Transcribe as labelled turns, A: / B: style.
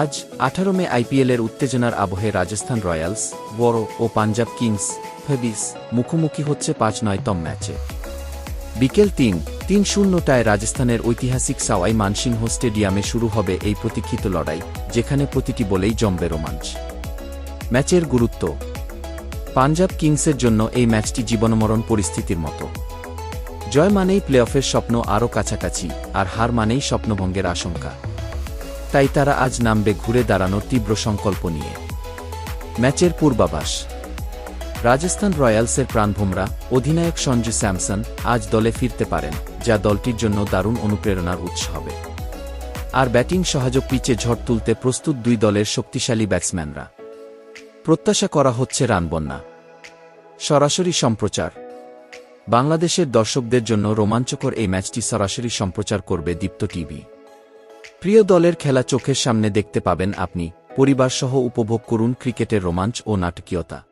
A: আজ আঠারো মে আইপিএলের উত্তেজনার আবহে রাজস্থান রয়্যালস, বড় ও পাঞ্জাব কিংস ফেবিস মুখোমুখি হচ্ছে পাঁচ নয়তম ম্যাচে। বিকেল তিন তিন শূন্যটায় রাজস্থানের ঐতিহাসিক সাওয়াই মানসিংহ স্টেডিয়ামে শুরু হবে এই প্রতীক্ষিত লড়াই, যেখানে প্রতিটি বলেই জমবে রোমাঞ্চ। ম্যাচের গুরুত্ব। পাঞ্জাব কিংসের জন্য এই ম্যাচটি জীবনমরণ পরিস্থিতির মতো। জয় মানেই প্লে অফের স্বপ্ন আরও কাছাকাছি, আর হার মানেই স্বপ্নভঙ্গের আশঙ্কা। তাই তারা আজ নামবে ঘুরে দাঁড়ানোর তীব্র সংকল্প নিয়ে। ম্যাচের পূর্বাভাস। রাজস্থান রয়্যালসের প্রাণভোমরা, অধিনায়ক সঞ্জু স্যামসন, আজ দলে ফিরতে পারেন, যা দলটির জন্য দারুণ অনুপ্রেরণার উৎস হবে। আর ব্যাটিং সহযোগ পিচে ঝড় তুলতে প্রস্তুত দুই দলের শক্তিশালী ব্যাটসম্যানরা। প্রত্যাশা করা হচ্ছে রানবন্যা সরাসরি সম্প্রচার। বাংলাদেশের দর্শকদের জন্য রোমাঞ্চকর এই ম্যাচটি সরাসরি সম্প্রচার করবে দীপ্ত টিভি। প্রিয় দলের খেলা চোখের সামনে দেখতে পাবেন আপনি। পরিবারসহ উপভোগ করুন ক্রিকেটের রোমাঞ্চ ও নাটকীয়তা।